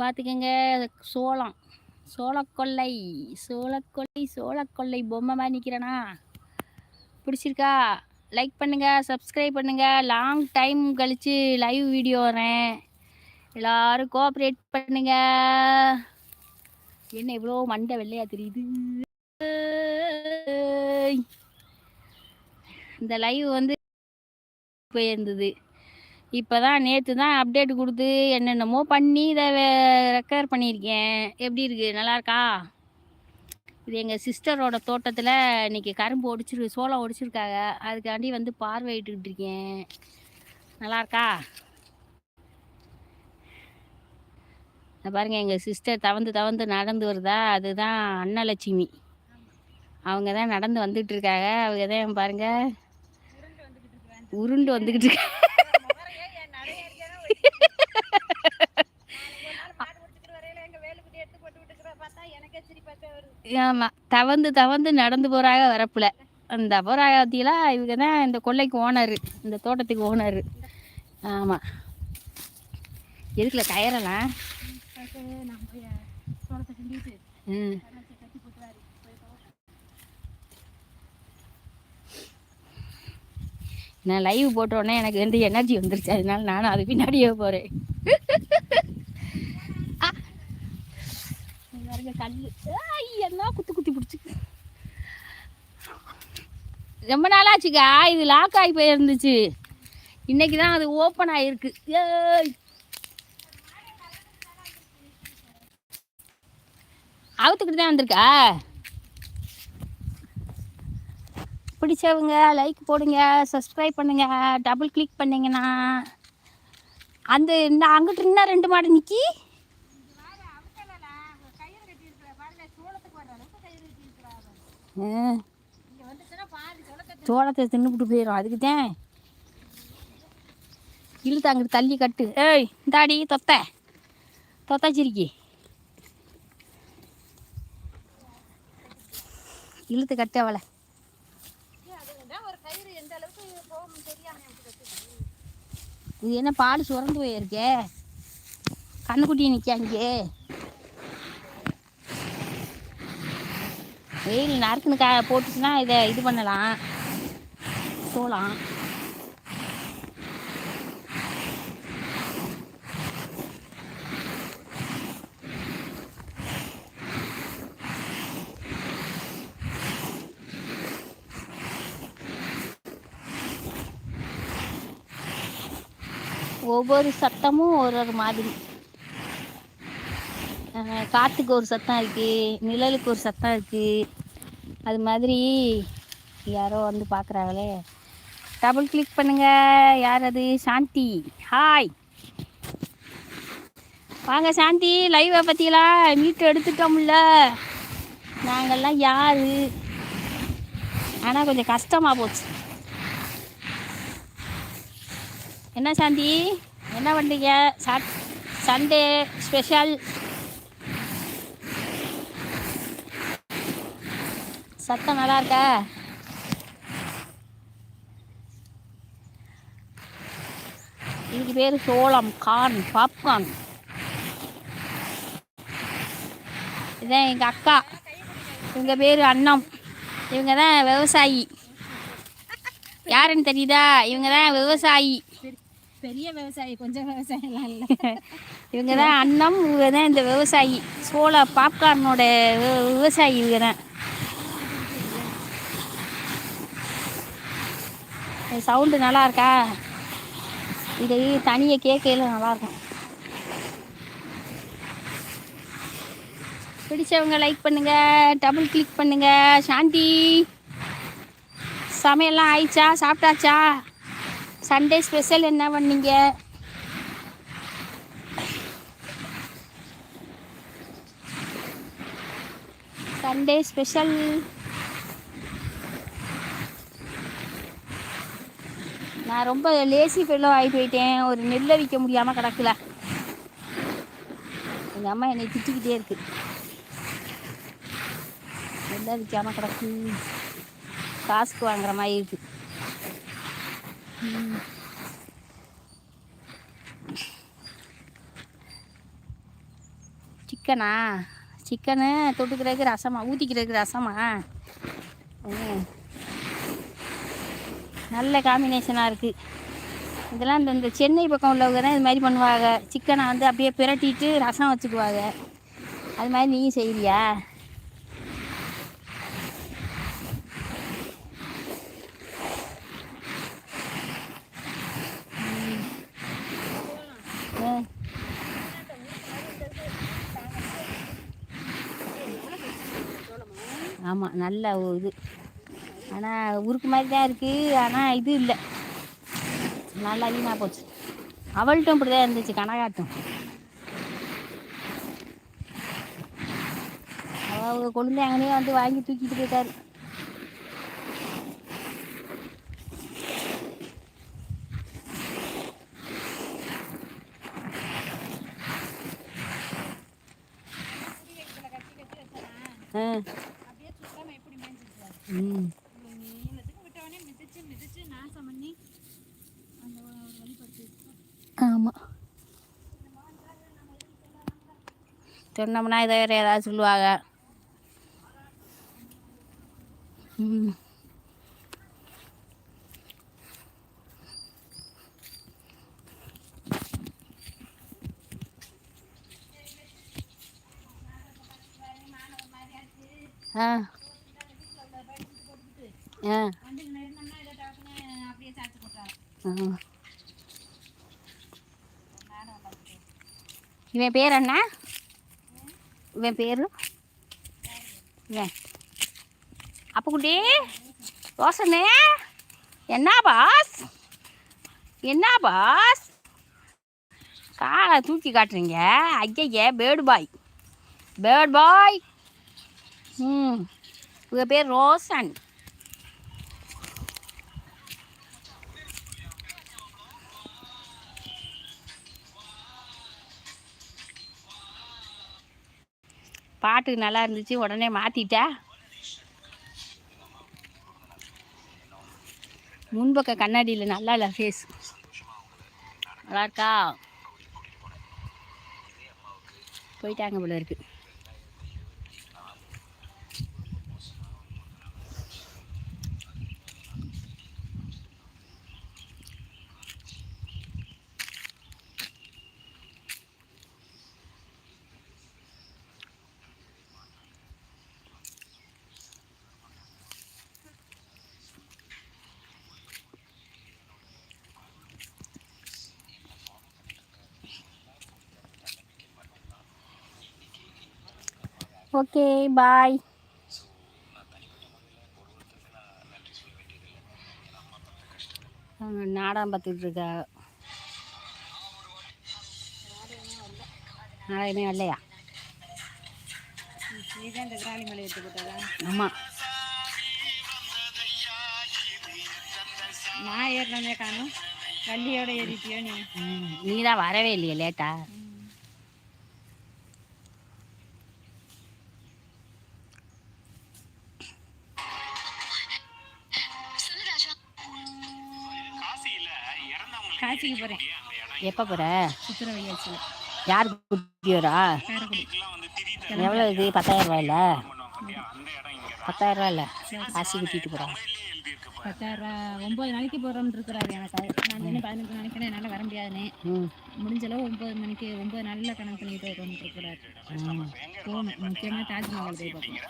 பார்த்துக்கங்க சோளம். சோளக்கொல்லை சோளக்கொல்லை சோளக்கொல்லை பொம்மை மாதிரி நிற்கிறேனா பிடிச்சிருக்கா? லைக் பண்ணுங்கள் சப்ஸ்கிரைப் பண்ணுங்கள் லாங் டைம் கழித்து லைவ் வீடியோ வரேன் எல்லோரும் கோஆப்ரேட் பண்ணுங்கள் என்ன இவ்வளோ மண்டை வெள்ளையாக தெரியுது? இந்த லைவ் வந்து போயிருந்தது. இப்போ தான் நேற்று தான் அப்டேட் கொடுத்து என்னென்னமோ பண்ணி இதை ரெக்கவர் பண்ணியிருக்கேன். எப்படி இருக்குது நல்லா இருக்கா? இது எங்கள் சிஸ்டரோட தோட்டத்தில் இன்றைக்கி கரும்பு ஒடிச்சிரு சோளம் ஒடிச்சிருக்காங்க. அதுக்காண்டி வந்து பார்வையிட்டுக்கிட்டு இருக்கேன். நல்லா இருக்கா? இங்க எங்கள் சிஸ்டர் தவந்து தவந்து நடந்து வருதா? அதுதான் அன்னலட்சுமி. அவங்க தான் நடந்து வந்துட்டு இருக்காங்க. அவங்க தான் பாருங்கள் உருண்டு வந்துக்கிட்டு இருக்காங்க. ஆமாம் தவந்து தவந்து நடந்து போகிறாங்க வரப்பில். அந்த அபராகத்திலாம் இவங்க தான் இந்த கொல்லைக்கு ஓனரு இந்த தோட்டத்துக்கு ஓனரு. ஆமாம் எதுக்குல டயரெல்லாம் ம். நான் லைவ் போட்டோன்னே எனக்கு வந்து எனர்ஜி வந்துருச்சு. அதனால நானும் அது பின்னாடியே போகிறேன் கல் என்ன குத்து குத்தி பிடிச்சி. ரொம்ப நாளாச்சுக்கா. இது லாக் ஆகி போயிருந்துச்சு. இன்னைக்கு தான் அது ஓப்பன் ஆகிருக்கு ஏய். அவுத்துக்கிட்டு தான் வந்திருக்கா? பிடிச்சவங்க லைக் போடுங்க சப்ஸ்கிரைப் பண்ணுங்க டபுள் கிளிக் பண்ணீங்கன்னா அந்த இந்த அங்கிட்டு இன்னும் ரெண்டு மாடு நிற்கி சோளத்தை தின்னுபிட்டு போயிடும் அதுக்கு தான் இழுத்து அங்கிட்டு தள்ளி கட்டு. ஏய் இந்தாடி தொத்த. தொத்தாச்சிருக்கி இழுத்து கட்டு அவளை. இது என்ன பால் சுரந்து போயிருக்கே? கண்ணுக்குட்டி நிற்க அங்கே வெயில் நறுக்குன்னு கா போட்டுச்சுன்னா இதை இது பண்ணலாம். சோளம் ஒவ்வொரு சத்தமும் ஒரு ஒரு மாதிரி. காற்றுக்கு ஒரு சத்தம் இருக்குது நிழலுக்கு ஒரு சத்தம் இருக்குது அது மாதிரி யாரோ வந்து பார்க்குறாங்களே டபுள் கிளிக் பண்ணுங்கள் யார் அது? சாந்தி. ஹாய் வாங்க சாந்தி. லைவை பற்றிலாம் மீட்டு எடுத்துட்டோம்ல. நாங்கள்லாம் யார்? ஆனால் கொஞ்சம் கஷ்டமாக போச்சு. என்ன சாந்தி? என்ன பண்ணுறீங்க சாட் சண்டே ஸ்பெஷல் சத்தம் நல்லா இருக்கா? இதுக்கு பேர் சோளம் கார்ன் பாப்கார்ன் இதான் எங்கள் அக்கா. இவங்க பேர் அண்ணம். இவங்க தான் விவசாயி. யாருன்னு தெரியுதா? இவங்க தான் விவசாயி. பெரிய விவசாயி கொஞ்சம் விவசாயம்லாம் இல்லை. இவங்க தான் அண்ணம் இவங்க தான் இந்த விவசாயி. சோள பாப்கார்னோட விவசாயி இவங்க தான் சவுண்டு நல்லா இருக்கா இது தனியை கேட்கல நல்லாயிருக்கும் பிடிச்சவங்க லைக் பண்ணுங்க டபுள் கிளிக் பண்ணுங்க. சாந்தி சமையல்லாம் ஆயிடுச்சா? சாப்பிட்டாச்சா? சண்டே ஸ்பெஷல் என்ன பண்ணீங்க? சண்டே ஸ்பெஷல் நான் ரொம்ப லேசி ஃபெல்லோ ஆகி போயிட்டேன். ஒரு நெல்லை விற்க முடியாமல் கிடக்கல. எங்கள் அம்மா என்னை திட்டிக்கிட்டே இருக்கு. நெல்லை விற்காமல் கிடக்கு. காசுக்கு வாங்குற மாதிரி இருக்கு. சிக்கனா? சிக்கனு தொட்டுக்கிறதுக்கு ரசமா? ஊற்றிக்கிறதுக்கு ரசமா? ம். நல்ல காம்பினேஷனாக இருக்குது இதெல்லாம் இந்த இந்த சென்னை பக்கம் உள்ளவங்க தான் இது மாதிரி பண்ணுவாங்க. சிக்கனை வந்து அப்படியே பிரட்டிட்டு ரசம் வச்சுக்குவாங்க. அது மாதிரி நீயும் செய்வியா ஆமாம் நல்ல இது. ஆனால் உருக்கு மாதிரி தான் இருக்குது ஆனால் இது இல்லை நல்லா வீணாக போச்சு அவள்கிட்டும் இப்படி தான் இருந்துச்சு கனகாட்டும் அவங்க கொண்டு அங்கனே வந்து வாங்கி தூக்கிட்டு போயிட்டாரு ம் நீளத்துக்கு விட்டவனே மிதிச்சு மிதிச்சு நாசம் பண்ணி அந்த ஒரு வழிபடுத்தி ஆமாம் சொன்னோம்னா இதை வேறு ஏதாவது சொல்லுவாங்க. ஆ. ஆ. இவன் பேர் என்ன? இவன் பேர்? இவன். அப்புக்குட்டி ரோசனே என்ன பாஸ் என்ன பாஸ் காலை தூக்கி காட்டுறீங்க. ஐயய்ய பேர்டு பாய் பேர்டு பாய் ம். உங்கள் பேர் ரோசன் பாட்டுக்கு நல்லா இருந்துச்சு. உடனே மாற்றிட்டா முன்பக்க கண்ணாடியில் நல்லா இல்லை ஃபேஸ் நல்லா இருக்கா? போயிட்டாங்க போல இருக்குது ஓகே பாய். நாடகம் பார்த்துட்டு இருக்கா? நாடகமே வரலையா? ஆமாம் நான் ஏறினே காணும். வள்ளியோட ஏறிட்டியோ நீ? நீ தான் வரவே இல்லையே லேட்டா. காசிக்கு போகிறேன் எப்போ போகிற சித்திரை வையாச்சில் யார் குட்டியோரா எவ்வளோ இது? பத்தாயிரம் ரூபாயில பத்தாயிரம் ரூபாயில காசு கூட்டிகிட்டு போகிறேன் பத்தாயிரம் ரூபா ஒம்பது நாளைக்கு போகிறோம்னு இருக்கிறாரு எனக்கு நான் சொன்னேன் பதினெட்டு நாளைக்கு என்னால் வர முடியாதுன்னு. ம். முடிஞ்ச அளவு ஒம்பது மணிக்கு ஒம்பது நாளில் கணக்கு பண்ணிட்டு வரும்னு இருக்கிறாரு. போகணும். முக்கியமாக தாஜ்மஹால் போய் பார்க்கணும்.